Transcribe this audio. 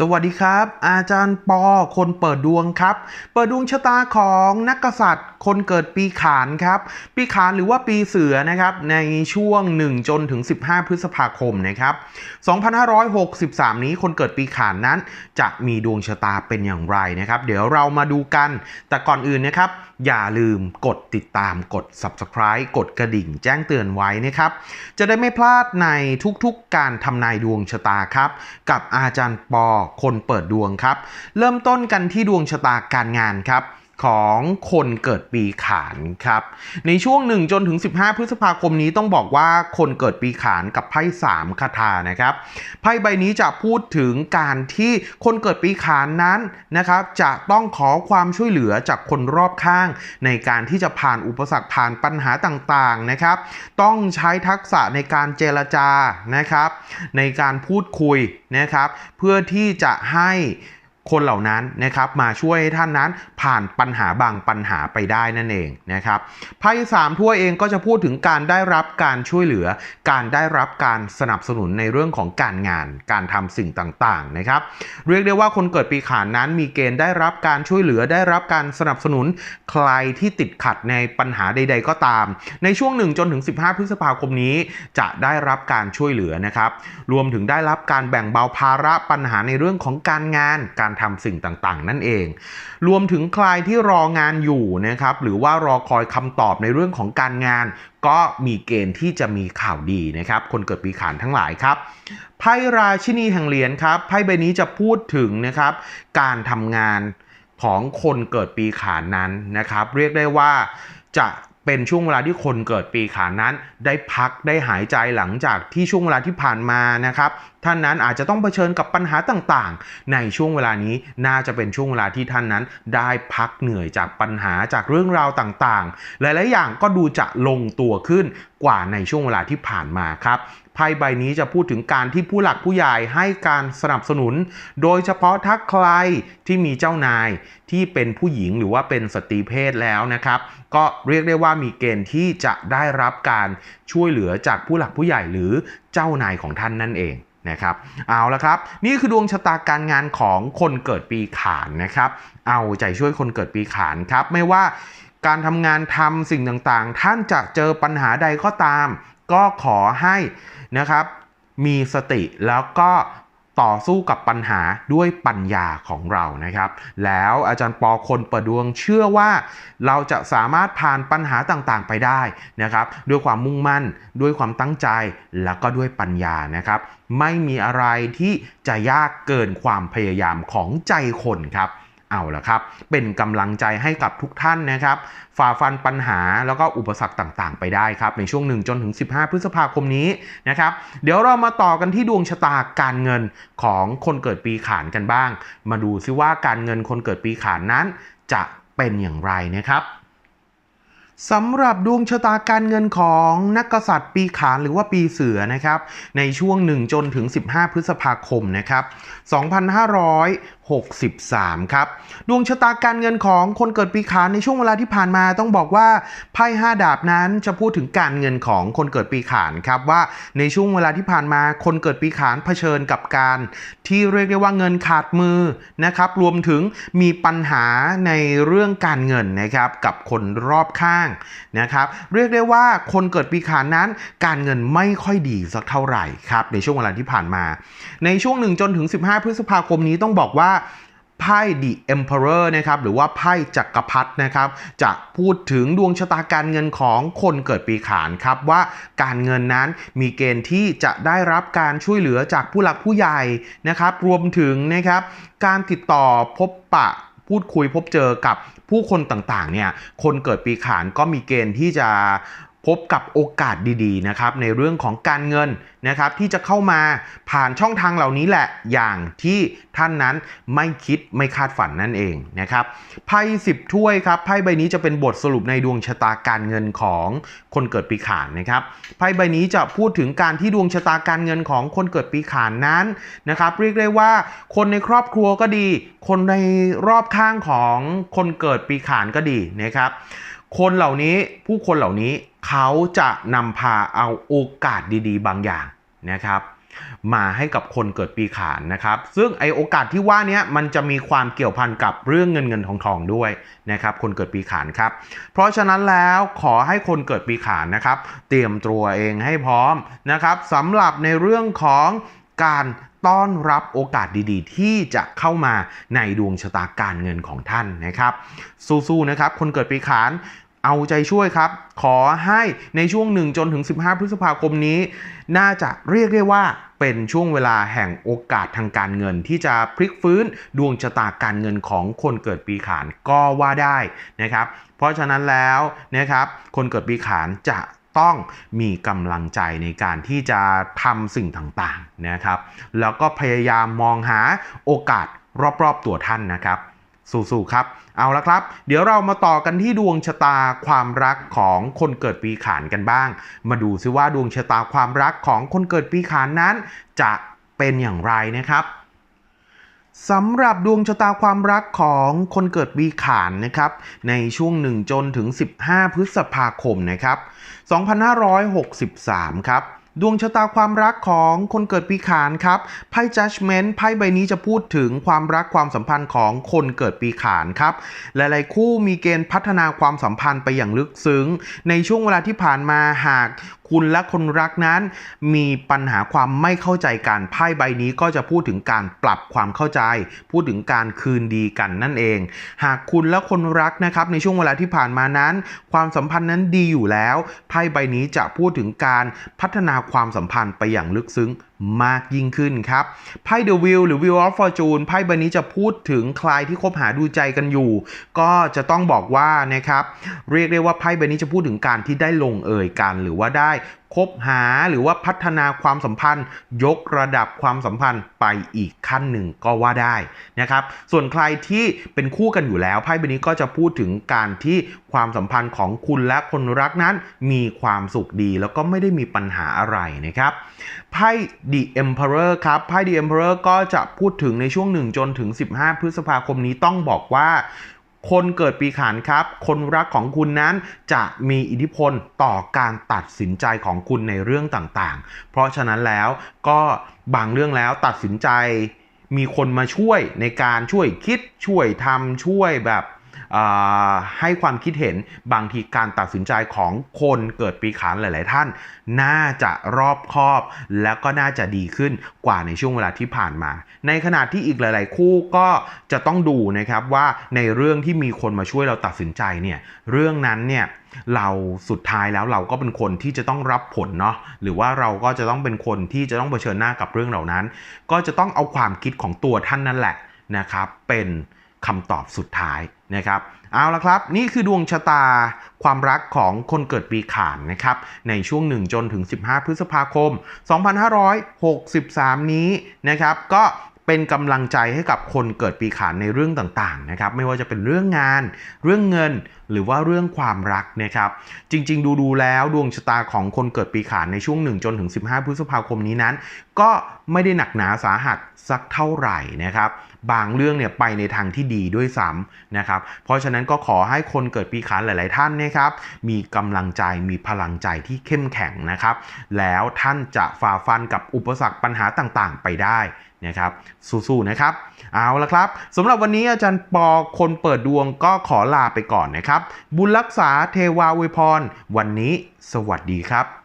สวัสดีครับ อาจารย์ปอคนเปิดดวงครับ เปิดดวงชะตาของนักกษัตริย์ คนเกิดปีขานครับ ปีขานหรือว่าปีเสือนะครับในช่วง 1 จนถึง 15 พฤษภาคมนะครับ 2563 นี้คนเกิดปีขานนั้น จะมีดวงชะตาเป็นอย่างไรนะครับ เดี๋ยวเรามาดูกัน แต่ก่อนอื่นนะครับ อย่าลืมกดติดตามกด subscribe กดกระดิ่งแจ้งเตือนไว้นะครับ จะได้ไม่พลาดในทุกๆการทำนายดวงชะตาครับ กับอาจารย์ปอคนเปิดดวงครับ เริ่มต้นกันที่ดวงชะตาการงานครับ ของคนเกิดปีขานครับ ในช่วง 1 จนถึง 15 พฤษภาคมนี้ต้องบอกว่าคนเกิดปีขานกับไพ่3คาถานะครับไพ่ใบนี้จะพูดถึงการที่คนเกิดปีขานนั้นนะครับจะต้องขอความช่วยเหลือจากคนรอบข้าง ในการที่จะผ่านอุปสรรคผ่านปัญหาต่างๆนะครับ ต้องใช้ทักษะในการเจรจานะครับ ในการพูดคุยนะครับ เพื่อที่จะให้ คนเหล่านั้นนะครับมาช่วยให้ท่านนั้นผ่านปัญหาบางปัญหาไปได้นั่นเองนะครับไพ่สามถ้วเองก็จะพูดถึงการได้รับการช่วยเหลือ การได้รับการสนับสนุนในเรื่องของการงาน การทำสิ่งต่างๆนะครับ เรียกได้ว่าคนเกิดปีขานนั้นมีเกณฑ์ได้รับการช่วยเหลือได้รับการสนับสนุนใครที่ติดขัดในปัญหาใด ๆ ก็ตาม ในช่วง1จนถึง 15 พฤษภาคมนี้ จะได้รับการช่วยเหลือนะครับ รวมถึงได้รับการแบ่งเบาภาระปัญหาในเรื่องของการงานการทำสิ่งต่างๆ นั่นเอง รวมถึงใครที่รองานอยู่นะครับหรือว่ารอคอยคำตอบในเรื่องของการงาน ก็มีเกณฑ์ที่จะมีข่าวดีนะครับ คนเกิดปีขานทั้งหลายครับไพ่ราชินีแห่งเหรียญครับไพ่ใบนี้จะพูดถึงนะครับการทำงานของคนเกิดปีขานนั้นนะครับ เรียกได้ว่าจะเป็นช่วงเวลาที่คนเกิดปีขานนั้น ได้พักได้หายใจหลังจากที่ช่วงเวลาที่ผ่านมานะครับ ท่านนั้นอาจจะต้องเผชิญกับปัญหาต่างๆ ในช่วงเวลานี้น่าจะเป็นช่วงเวลาที่ท่านนั้นได้พักเหนื่อยจากปัญหาจากเรื่องราวต่างๆ หลายๆอย่างก็ดูจะลงตัวขึ้นกว่าในช่วงเวลาที่ผ่านมาครับไพ่ใบนี้จะพูดถึงการที่ผู้หลักผู้ใหญ่ให้การสนับสนุน โดยเฉพาะถ้าใครที่มีเจ้านายที่เป็นผู้หญิงหรือว่าเป็นสตรีเพศแล้วนะครับ ก็เรียกได้ว่ามีเกณฑ์ที่จะได้รับการช่วยเหลือจากผู้หลักผู้ใหญ่หรือเจ้านายของท่านนั่นเอง นะครับเอาละครับ นี่คือดวงชะตาการงานของคนเกิดปีขานนะครับ เอาใจช่วยคนเกิดปีขานครับ ไม่ว่าการทำงานทำสิ่งต่างๆ ท่านจะเจอปัญหาใดก็ตาม ก็ขอให้นะครับมีสติแล้วก็ ต่อสู้กับปัญหาด้วยปัญญาของเรานะครับ แล้วอาจารย์ปอคนเปิดดวงเชื่อว่า เราจะสามารถผ่านปัญหาต่างๆ ไปได้นะครับ ด้วยความมุ่งมั่น ด้วยความตั้งใจแล้วก็ด้วยปัญญานะครับ ไม่มีอะไรที่จะยากเกินความพยายามของใจคนครับ เอาละครับ เป็นกำลังใจให้กับทุกท่านนะครับ ฝ่าฟันปัญหาแล้วก็อุปสรรคต่างๆ ไปได้ครับในช่วง 1 จนถึง 15 พฤษภาคมนี้นะครับ เดี๋ยวเรามาต่อกันที่ดวงชะตาการเงินของคนเกิดปีขานกันบ้าง มาดูซิว่าการเงินคนเกิดปีขานนั้น จะเป็นอย่างไรนะครับ สำหรับดวงชะตาการเงินของนักกษัตริย์ปีขานหรือว่าปีเสือนะครับ ในช่วง 1 จนถึง 15 พฤษภาคมนะครับ 2563 ครับ ดวงชะตาการเงินของคนเกิดปีขานในช่วงเวลาที่ผ่านมาต้องบอกว่าไพ่5ดาบนั้นจะพูดถึงการเงินของคนเกิดปีขานครับว่าในช่วงเวลาที่ผ่านมาคนเกิดปีขานเผชิญกับการ ที่เรียกได้ว่าเงินขาดมือนะครับรวมถึงมีปัญหาในเรื่องการเงินนะครับกับคนรอบข้างนะครับเรียกได้ว่าคนเกิดปีขานนั้น การเงินไม่ค่อยดีสักเท่าไหร่ครับในช่วงเวลาที่ผ่านมา ในช่วง 1 จนถึง 15 พฤษภาคมนี้ต้องบอกว่าไพ่ The Emperor นะครับหรือว่าไพ่จักรพรรดินะครับจะพูดถึงดวงชะตาการเงินของคนเกิดปีขานครับว่าการเงินนั้นมีเกณฑ์ที่จะได้รับการช่วยเหลือจากผู้หลักผู้ใหญ่นะครับรวมถึงนะครับการติดต่อพบปะพูดคุยพบเจอกับ ผู้คนต่างๆเนี่ยคนเกิดปีขานก็มีเกณฑ์ที่จะ พบกับโอกาสดีๆนะครับในเรื่องของการเงินนะครับที่จะเข้ามาผ่านช่องทางเหล่านี้แหละอย่างที่ท่านนั้นไม่คิดไม่คาดฝันนั่นเองนะครับไพ่สิบถ้วยครับไพ่ใบนี้จะเป็นบทสรุปในดวงชะตาการเงินของคนเกิดปีขานนะครับไพ่ใบนี้จะพูดถึงการที่ดวงชะตาการเงินของคนเกิดปีขานนั้นนะครับเรียกได้ว่าคนในครอบครัวก็ดี คนในรอบข้างของคนเกิดปีขานก็ดีนะครับ คนเหล่านี้ผู้คนเหล่านี้เขาจะนำพาเอาโอกาสดีๆ บางอย่างนะครับ มาให้กับคนเกิดปีขานนะครับ ซึ่งไอโอกาสที่ว่านี้มันจะมีความเกี่ยวพันกับเรื่องเงินเงินทองทองด้วยนะครับ คนเกิดปีขานครับ เพราะฉะนั้นแล้วขอให้คนเกิดปีขานนะครับ เตรียมตัวเองให้พร้อมนะครับสำหรับในเรื่องของ การต้อนรับโอกาสดีๆ ที่จะเข้ามาในดวงชะตาการเงินของท่านนะครับ สู้ๆนะครับ คนเกิดปีขานเอาใจช่วยครับ ขอให้ในช่วง 1 จนถึง 15 พฤษภาคมนี้ น่าจะเรียกได้ว่าเป็นช่วงเวลาแห่งโอกาสทางการเงิน ที่จะพลิกฟื้นดวงชะตาการเงินของคนเกิดปีขานก็ว่าได้นะครับ เพราะฉะนั้นแล้วนะครับ คนเกิดปีขานจะ ต้องมีกำลังใจในการที่จะทำสิ่งต่างๆนะครับ แล้วก็พยายามมองหาโอกาสรอบๆตัวท่านนะครับ สู้ๆครับ เอาละครับ เดี๋ยวเรามาต่อกันที่ดวงชะตาความรักของคนเกิดปีขานกันบ้าง มาดูซิว่าดวงชะตาความรักของคนเกิดปีขานนั้น จะเป็นอย่างไรนะครับ สำหรับดวงชะตาความรักของคนเกิดปีขานนะครับในช่วง 1 จนถึง 15 พฤษภาคมนะครับ 2563 ครับ ดวงชะตาความรักของคนเกิดปีขานครับไพ่ judgment ไพ่ใบนี้จะพูดถึงความรักความสัมพันธ์ของคนเกิดปีขานครับ หลายๆ คู่มีเกณฑ์พัฒนาความสัมพันธ์ไปอย่างลึกซึ้ง ในช่วงเวลาที่ผ่านมาหาก คุณและคนรักนั้น มีปัญหาความไม่เข้าใจกันไพ่ใบนี้ก็จะพูดถึงการปรับความเข้าใจ พูดถึงการคืนดีกันนั่นเอง หากคุณและคนรักนะครับในช่วงเวลาที่ผ่านมานั้น ความสัมพันธ์นั้นดีอยู่แล้วไพ่ใบนี้จะพูดถึงการพัฒนาความสัมพันธ์ไปอย่างลึกซึ้ง มากยิ่งขึ้นครับไพ่ The Wheel หรือ Wheel of Fortune ไพ่ใบนี้จะพูดถึงใครที่คบหาดูใจกันอยู่ ก็จะต้องบอกว่านะครับเรียกได้ว่าไพ่ใบนี้จะพูดถึงการที่ได้ลงเอยกัน หรือว่าได้คบหาหรือว่าพัฒนาความสัมพันธ์ ยกระดับความสัมพันธ์ไปอีกขั้นหนึ่งก็ว่าได้นะครับส่วนใครที่เป็นคู่กันอยู่แล้วไพ่ใบนี้ก็จะพูดถึงการที่ความสัมพันธ์ของคุณและคนรักนั้นมีความสุขดี แล้วก็ไม่ได้มีปัญหาอะไรนะครับ ไพ่ The Emperor ครับ ไพ่ The Emperor ก็จะพูดถึงในช่วง 1 จนถึง 15 พฤษภาคมนี้ต้องบอกว่าคนเกิดปีขานครับ คนรักของคุณนั้นจะมีอิทธิพลต่อการตัดสินใจของคุณในเรื่องต่างๆ เพราะฉะนั้นแล้วก็บางเรื่องแล้วตัดสินใจมีคนมาช่วยในการช่วยคิดช่วยทำช่วยแบบ ให้ความคิดเห็นบางทีการตัดสินใจของคนเกิดปีขานหลาย ๆ ท่าน น่าจะรอบคอบ แล้วก็น่าจะดีขึ้นกว่าในช่วงเวลาที่ผ่านมา ในขณะที่อีกหลาย ๆ คู่ก็จะต้องดูนะครับว่าในเรื่องที่มีคนมาช่วยเราตัดสินใจเนี่ยเรื่องนั้นเนี่ยเราสุดท้ายแล้วเราก็เป็นคนที่จะต้องรับผลเนาะหรือว่าเราก็จะต้องเป็นคนที่จะต้องเผชิญหน้ากับเรื่องเหล่านั้น ก็จะต้องเอาความคิดของตัวท่านนั่นแหละนะครับเป็น คำตอบสุดท้ายนะครับเอาละครับ นี่คือดวงชะตาความรักของคนเกิดปีขานนะครับ ในช่วง 1 จนถึง 15 พฤษภาคม 2563 นี้นะครับ ก็เป็นกำลังใจให้กับคนเกิดปีขานในเรื่องต่างๆนะครับ ไม่ว่าจะเป็นเรื่องงาน เรื่องเงิน หรือว่าเรื่องความรักนะครับ จริง ๆ ดูๆแล้วดวงชะตาของคนเกิดปีขานในช่วง 1 จนถึง 15 พฤษภาคมนี้นั้น ก็ไม่ได้หนักหนาสาหัสสักเท่าไหร่นะครับ บางเรื่องเนี่ยไปในทางที่ดีด้วยซ้ำนะครับ เพราะฉะนั้นก็ขอให้คนเกิดปีขานหลาย ๆ ท่านนะครับ มีกำลังใจมีพลังใจที่เข้มแข็งนะครับ แล้วท่านจะฝ่าฟันกับอุปสรรคปัญหาต่างๆ ไปได้นะครับสู้ๆนะครับ เอาละครับสำหรับวันนี้อาจารย์ปอคนเปิดดวงก็ขอลาไปก่อนนะครับบุญรักษาเทวาเวยพร วันนี้สวัสดีครับ